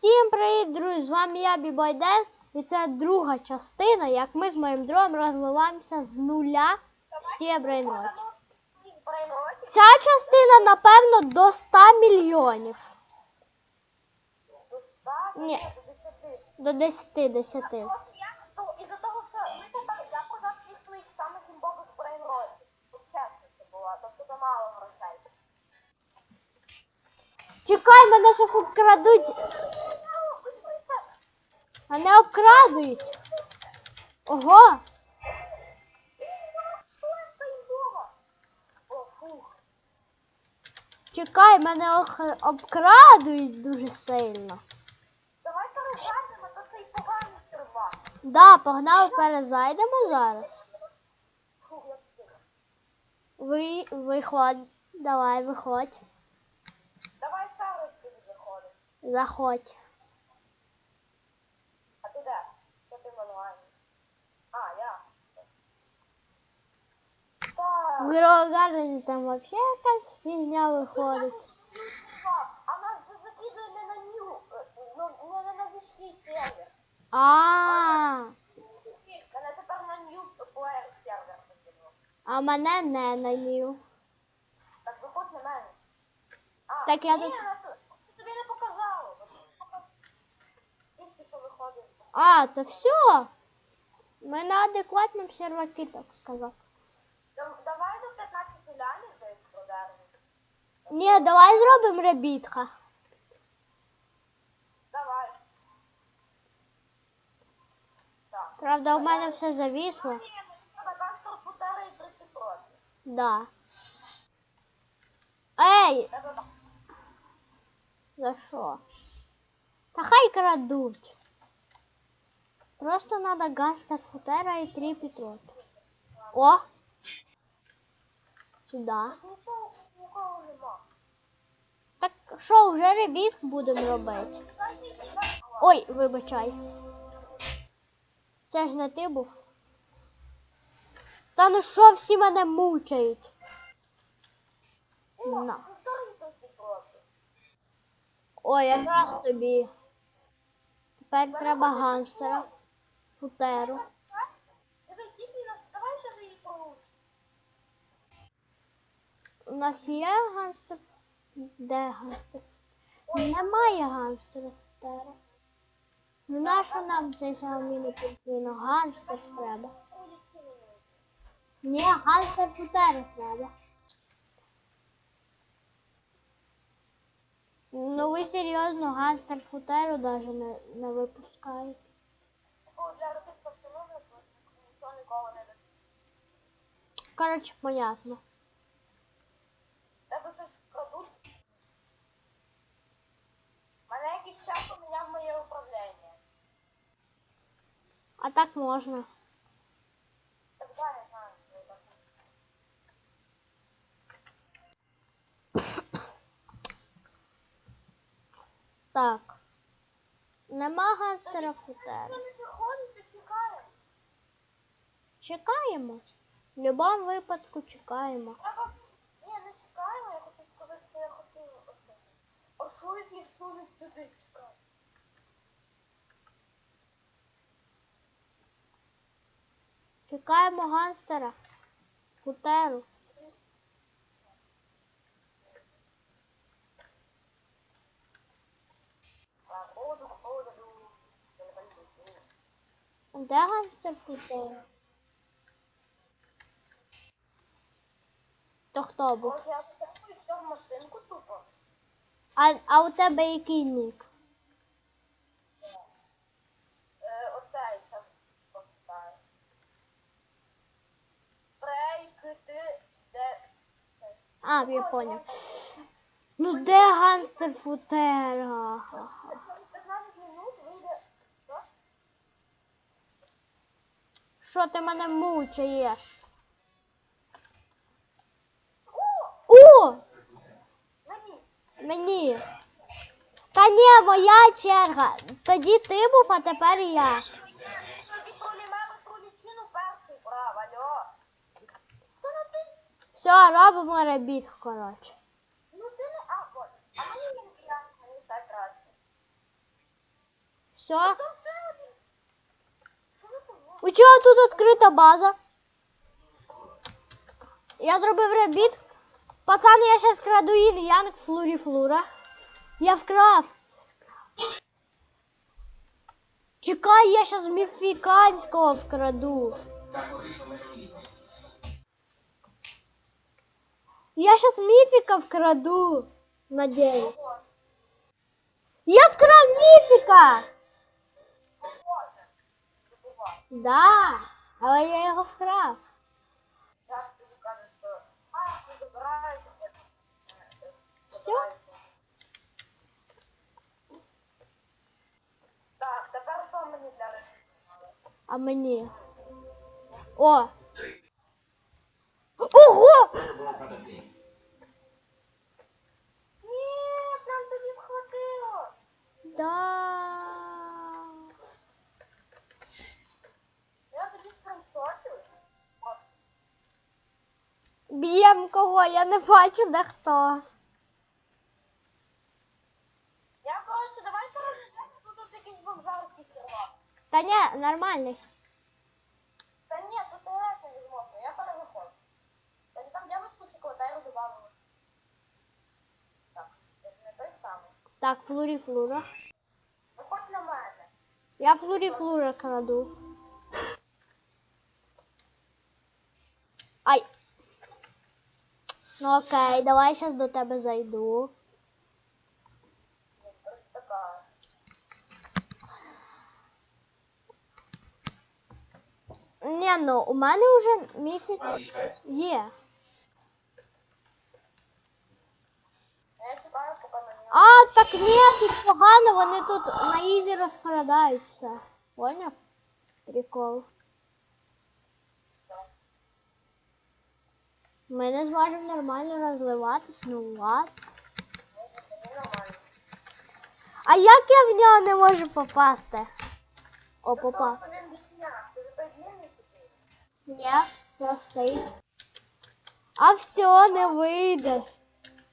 Всім привіт, друзі! З вами я Бібойден. І це друга частина, як ми з моїм другом розвиваємося з нуля всі брейноті. Ця частина, напевно, до 100 мільйонів. Ні. До 10 10. Із-за того, що я продав всіх своїх самих імбових брейнротів. Щоб чесно це тобто мало грошей. Чекай, мене щас обкрадуть. Мене обкрадують. Ого! Чекай, мене обкрадують дуже сильно. Давай перезайдемо, то цей поганий сервак. Да, погнали, перезайдемо зараз. Ви, виходь. Давай, виходь. Давай зараз ти заходиш. Заходь. А ти де? Що ти онлайн? А, я. Так. Там вообще якась фігня виходить. А нас же закидує не на ню, не на новішній сервер. А, Мене тепер на нью плеєр сервер а мене не на ню. Так заходь на мене. Так я тут- тобі не показало. А, то все. Ми на адекватному серваки, так сказати. Ні, давай зробимо ребітка. Давай. Так. Правда, у мене все завісло. 30 років. Да. Ей, за що? Та хай крадуть. Просто надо гастер футера і три пітроти. О! Сюда. Так що, вже ребіт будемо робити? Ой, вибачай. Це ж не ти був. Та ну що всі мене мучають? На. Повтори 30. Ой, якраз тобі. Тепер треба ганстера. Футеру. У нас є ганстер? Де ганстер? Немає ганстера футера. Ну нащо нам цей самий не потрібно? Ганстер треба. Ні, ганстер футера треба. Ну ви серйозно ганстер футеру навіть не, не випускаєте. Такого для А так можна. Так. Нема ганстера футера. Якщо не приходить, то чекаємо. В будь-якому випадку чекаємо. Ні, не чекаємо, я хочу сказати, що я хотів оце. Як їх сунуть туди Чекаємо ганстера. Оду, оду, Де ганстер футера? То хто був? Може я все в машинку тупо? А, а у тебе який нік? А, я. Ну де ганстер футера? 15 минут вийде... Що? Ти мене мучаєш? Мені. Та ні, моя черга. Тоді ти був, а тепер я. Тоді пролімеви пролічину перший прав, алло. Та ну ти... Все, робимо ребіт, коротше. Ну ти. А, от. А мені він п'ян, мені все краще. Все. У чого тут відкрита база? Я зробив ребіт. Пацани, я зараз краду ін Янг Флурі Флура. Я вкрав. Чекай, я зараз міфіканського вкраду. Я сейчас мифика вкраду. Надеюсь. Я вкрав мифика! Да, але я його вкрав. А. Всё? Так, тепер що мені для? А мені. О! Ого! Не бачу де хто. Я, коротше, давай зараз тут тут якийсь бомжарський сервак. Та ні, нормальний. Та ні, тут туалет не можна, я перевиходжу. Та там дівчинку шоколадайру добавили. Так, це не той самий. Так, флурі флура. Виходь на мене. Я флурі флура краду. Ай. Ну окей, давай зараз до тебе зайду. Ні, ну у мене вже міфік є. А, так ні, тут погано, вони тут на ізі розкрадаються. Поняв? Прикол. Ми не зможемо нормально розливатись, ну ладно. А як я в нього не можу попасти? О, попав. Ні, простий. А все, не вийдеш.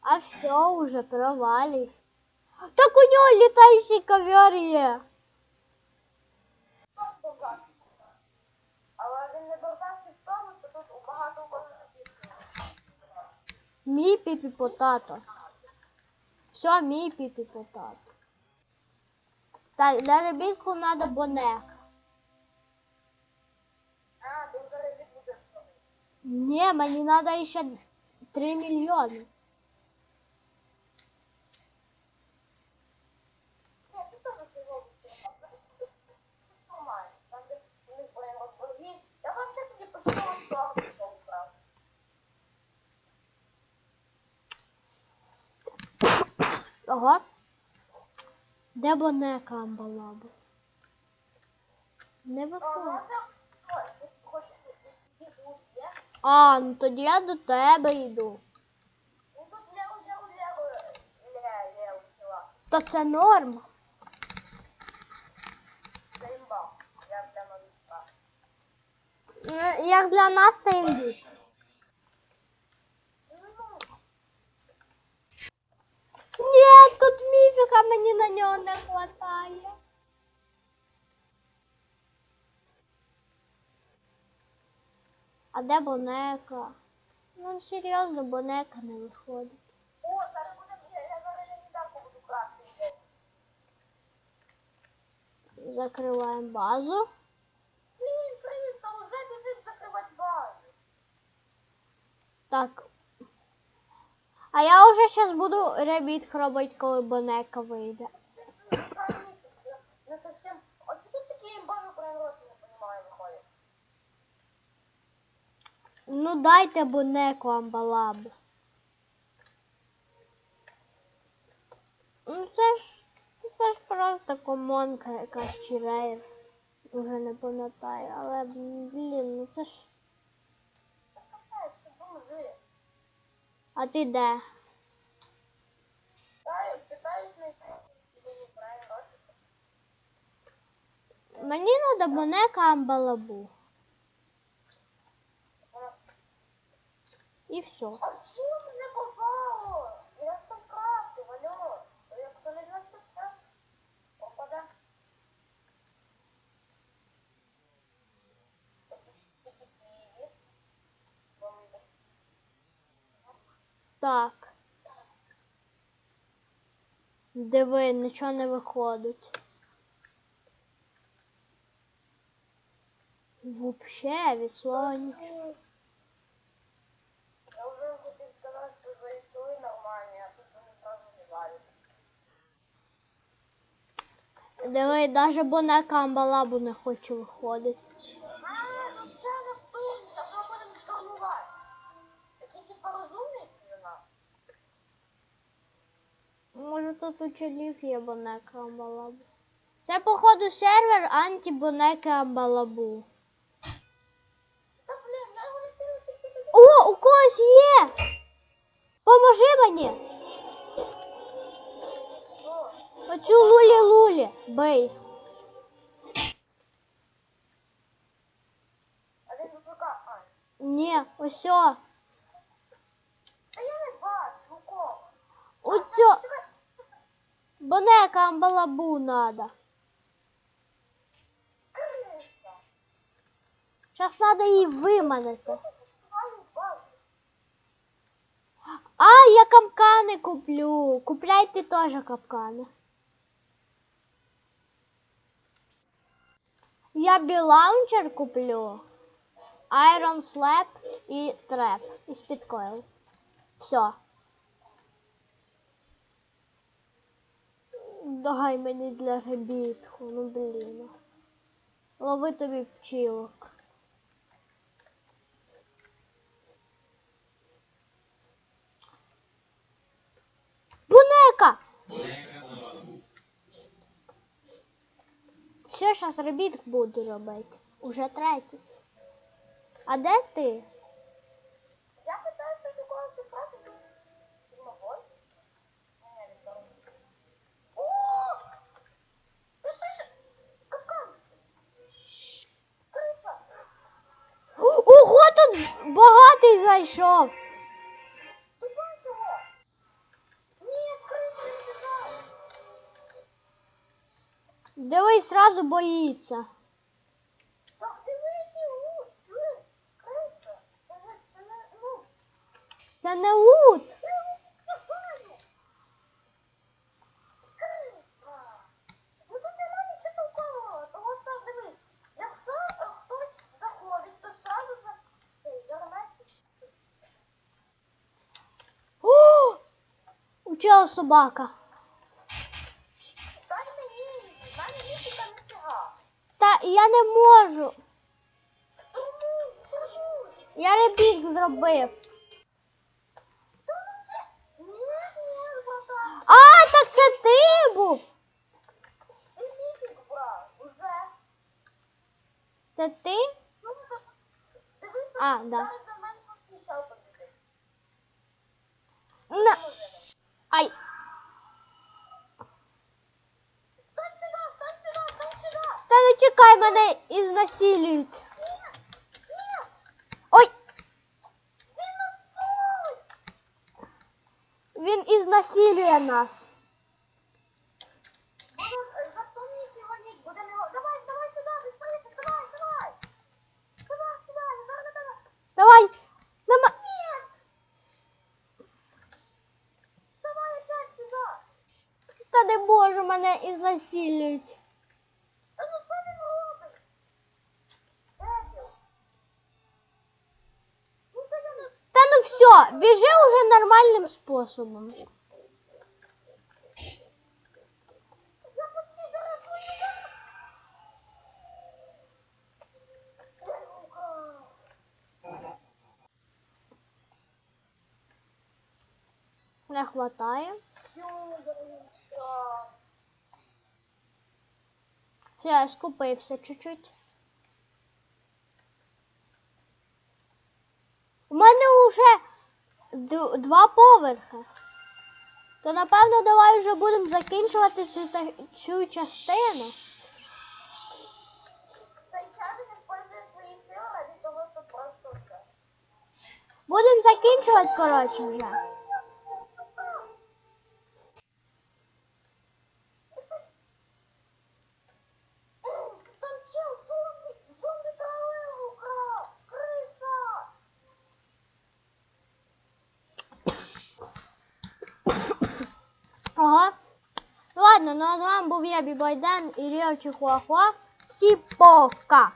А все уже провалій. Так у нього літаючий ковер є. Але він не бомжарський в тому, що тут у багато у кого написано. Мій піпі потато. Все, мій піпі потато. Так, для ребітку треба бонек. А, ти вже ревіт будеш. Ні, мені треба ще 3 мільйони. Ні, ти теж це робиш. Це нормально. Там де у них прям розборгів. Я вообще тоді почала сторону пішов брав. Ого. Де? Не А, виходить. можна? Ой, ти хочеш їх є? А, ну тоді я до тебе йду. То це норм. Ну, Як для нас це індус. Ні, тут міфіка, мені на нього не вистачає. А де бонека? Ну серйозно, бонека не виходить. О, зараз буде, я, я зараз легендарку буду красти. Закриваємо базу. Блін, привіт, та вже біжить закривати базу. Так. А я вже зараз буду ребіт робити, коли бонека вийде. Це неправильно, це не совсем... А чого тут такі імбові проігроки, не розумію, виходять? Ну дайте бонеку амбалабу. Ну це ж. Це ж просто комонка якась чи рейв. Уже не пам'ятаю, але блін, ну це ж. Та капець, ти бомжи. А ти де? Мені треба бонека амбалабу. І все. А чому не попало? Я ж там крафтив, алло. Якщо не знаєш, що це, попаде. Так. Диви, нічого не виходить. Вообще, від слова нічого. Я вже хотів сказати, що зайшли нормальні, а тут вони зразу не валять. Диви, навіть бонека амбалабу не хоче виходити. Може тут у челів є бонека амбалабу. Це, походу, сервер антибонеки амбалабу. О, у когось є! Поможи мені! Оцю лулі-лулі, бей. А а. Ні, ось о. Я не бачу, у кого. Оцю Чекай, бонека амбалабу надо. Зараз треба її виманити. А, я капкани куплю. Купляйте теж капкани. Я білаунчер куплю. Iron Slab і треп. І спідкойл. Все. Дай мені для гебітку, ну блін. Лови тобі пчілок. Бунека! Все, зараз робіт буду робити. Уже третій. А де ти? Я питаюся до когось шукати. Магой? Ні, не то. О! Ти слышиш? Капкан! Криса! О, Ого, тут багатий зайшов. Ти бачиш його? Ні, криса не біжала! Дивись, сразу боїться. Так дивись, лут, чуєш? Криса! Це не, це не, ну, Це не лут. це лут Криса! Ну тут нема нічого толкового, того що дивись. Якщо е, хтось заходить, то сразу же цей зармесить. О! Чого собака? Дай мені, не. Та я не можу. Штурмуй, штурмуй. Я ребіт зробив. Ні, ні, братан. А, так це ти був. Мітинг брав, уже. Це ти? Ну, так, А, да. мене ізнасилюють. Ні, ні, Ой, він нас стой. він ізнасилює нас. Буду, е, запомніть його нік, будемо його, давай, давай сюди, быстрее, давай, давай. Давай сюди, я зараз на тебе. Давай. Нама... Нет! Вставай опять сюда! Та не можу, мене ізнасилюють. Біжи уже нормальним способом. Не хватає. Все, я скупився чуть-чуть. У мене вже два поверхи. То напевно давай вже будемо закінчувати цю, цю частину. Будемо закінчувати, коротше, вже. Вами був і Ріо Чихуахуа. Всі!